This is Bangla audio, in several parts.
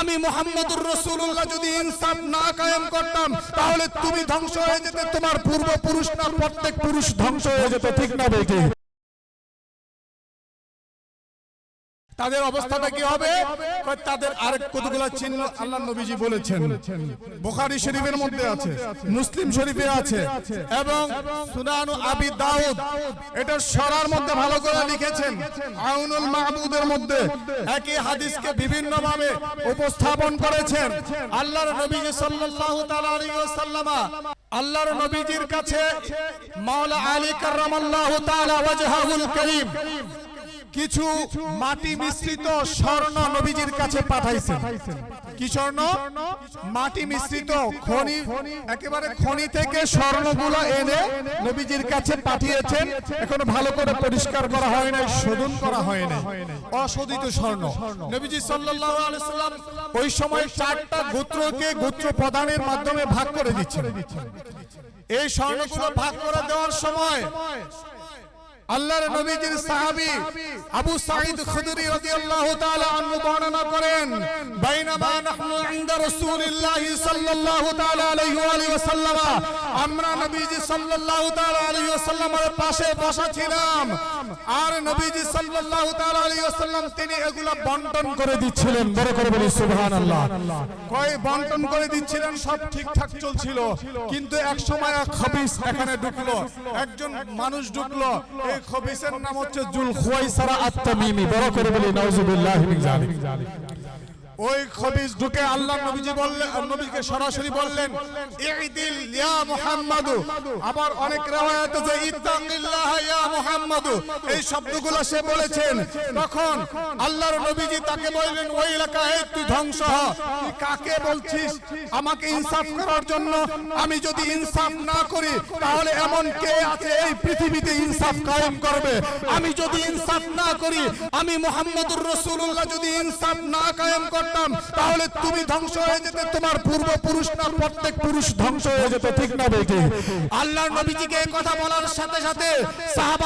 আমি মোহাম্মদুর রসুল্লাহ যদি ইনসাফ না কায়েম করতাম, তাহলে তুমি ধ্বংস হয়ে যেতে, তোমার পূর্বপুরুষ না প্রত্যেক পুরুষ ধ্বংস হয়ে যেত, ঠিক না বেটি তাদের অবস্থাটা কি হবে? তাদের আরেক কতগুলো চিহ্ন আল্লাহ নবীজি বলেছেন। বুখারী শরীফের মধ্যে আছে মুসলিম শরীফে আছে এবং সুনানু আবি দাউদ। এটা সরার মধ্যে ভালো করে লিখেছেন। আউনুল মাহবুদের মধ্যে একই হাদিসকে বিভিন্ন ভাবে উপস্থাপন করেছেন। আল্লাহর নবীজি সাল্লাল্লাহু তাআলা আলাইহি ওয়াসাল্লামা আল্লাহর নবীজির কাছে মাওলা আলী কাররামাল্লাহু তাআলা ওয়াজহাহুল কারীম। কিছু মাটি মিশ্রিত স্বর্ণ নবীজির কাছে পাঠাইছেন। কি স্বর্ণ? মাটি মিশ্রিত খনি। একেবারে খনি থেকে স্বর্ণগুলো এনে নবীজির কাছে পাঠিয়েছেন। এখনও ভালো করে পরিষ্কার করা হয় নাই শোধন করা হয় নাই। অশোধিত স্বর্ণ। নবীজি সাল্লাল্লাহু আলাইহি সাল্লাম ওই সময় চারটা গোত্রকে গোত্র প্রদানের মাধ্যমে ভাগ করে দিচ্ছেন। এই স্বর্ণগুলো ভাগ করে দেওয়ার সময় আল্লাহর নবীজির সাহাবী আবু সাঈদ খুদরি রাদিয়াল্লাহু তাআলা আনহু বর্ণনা করেন বাইনামা নাহনু ইনদা রাসূলিল্লাহ সাল্লাল্লাহু তাআলা আলাইহি ওয়া আলিহি ওয়াসাল্লাম আমরা নবীজি সাল্লাল্লাহু তাআলা আলাইহি ওয়াসাল্লামের পাশে বসা ছিলাম আর নবীজি সাল্লাল্লাহু তাআলা আলাইহি ওয়াসাল্লাম তিনি এগুলা বণ্টন করে দিচ্ছিলেন বড় করে বলি সুবহানাল্লাহ। কয় বন্টন করে দিচ্ছিলেন সব ঠিকঠাক চলছিল কিন্তু এক সময় এক খবিস এখানে ঢুকলো একজন মানুষ ঢুকলো এই খবিসের নাম হচ্ছে জুল খুয়াইসারা আত-তামিমি। বড় করে বলি নাউজুবিল্লাহি মিন জালিম ওই খবিস ঢুকে আল্লাহ নবীজি বললেন নবীকে সরাসরি বললেন ইদিল ইয়া মুহাম্মাদু। আবার অনেক riwayat আছে ইত্তাকিল্লাহ ইয়া মুহাম্মাদু। এই শব্দগুলো সে বলেছেন। তখন আল্লাহর নবীজি তাকে বললেন, ওই এলাকায় তুই ধ্বংস তুই কাকে বলছিস? আমাকে ইনসাফ করার জন্য আমি যদি ইনসাফ না করি, তাহলে এমন কে আছে এই পৃথিবীতে ইনসাফ কায়েম করবে? আমি যদি ইনসাফ না করি, আমি মুহাম্মদুর রাসূলুল্লাহ যদি ইনসাফ না কায়েম করতাম, তাহলে তুমি ধ্বংস হয়ে যেতে, তোমার পূর্বপুরুষ না প্রত্যেক পুরুষ ধ্বংস হয়ে যেত। ঠিক না, বেটি? আল্লাহর নবীজিকে কথা বলার সাথে সাথে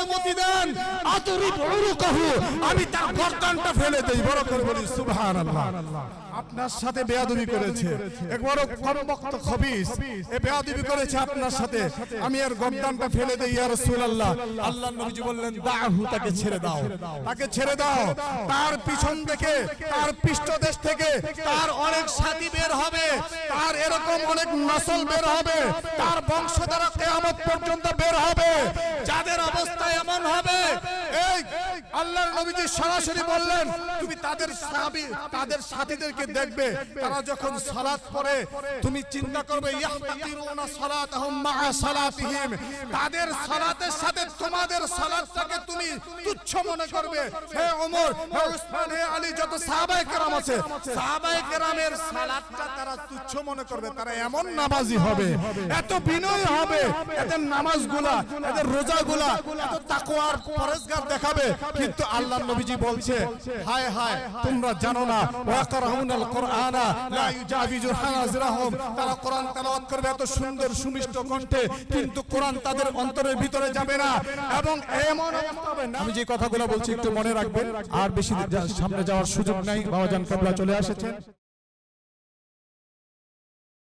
অনুমতি দেন। আমি তার গর্দানটা ফেলে দেই। বড় করে বলি, সুবহানাল্লাহ। আপনার সাথে বেয়াদবি করেছে। একবার কমবক্ত খবিস। এ বেয়াদবি করেছে আপনার সাথে। আমি এর ফেলে দেই, ইয়া রাসূলুল্লাহ। নবীজি বললেন, দাহু, তাকে ছেড়ে দাও। তাকে ছেড়ে দাও। তার পিছন থেকে, তার পৃষ্ঠদেশ থেকে, তার অনেক সাথী বের হবে। তার এরকম অনেক নসল বের হবে। তার বংশধারা কিয়ামত পর্যন্ত বের হবে। যাদের অবস্থা এমন হবে আল্লাহর নবীজি সরাসরি বললেন, তুমি তাদের সাহাবী, তাদের সাথীদেরকে দেখবে। তারা যখন সালাত পড়ে, তুমি চিন্তা করবে, ইয়াহতাকিরুনা সালাতাহুম মা'a সালাতিহিম। তাদের সালাতের সাথে তোমাদের সালাতটাকে তুমি তুচ্ছ মনে করবে। হে ওমর, হে উসমান হে আলী, যত সাহাবায়ে কেরাম আছে, সাহাবায়ে কেরামের সালাতটা তারা তুচ্ছ মনে করবে। তারা এমন নামাজি হবে, এত বিনয় হবে, এদের নামাজগুলা, এদের রোজাগুলা, এত তাকওয়ার পরেজগার দেখাবে। কিন্তু আল্লাহ নবীজি বলছে হায় হায় তোমরা জানো না ওয়াকারাহুনাল কোরআনা লা ইউজাবিজু হানাজরাহুম তারা কোরআন তেলাওয়াত করবে এত সুন্দর সুমিষ্ট কণ্ঠে কিন্তু কোরআন তাদের অন্তরের ভিতরে যাবে না। এবং এমন আমি যে কথাগুলো বলছি একটু মনে রাখবেন আর বেশি সামনে যাওয়ার সুযোগ নাই বাবাজান কাবলা চলে এসেছেন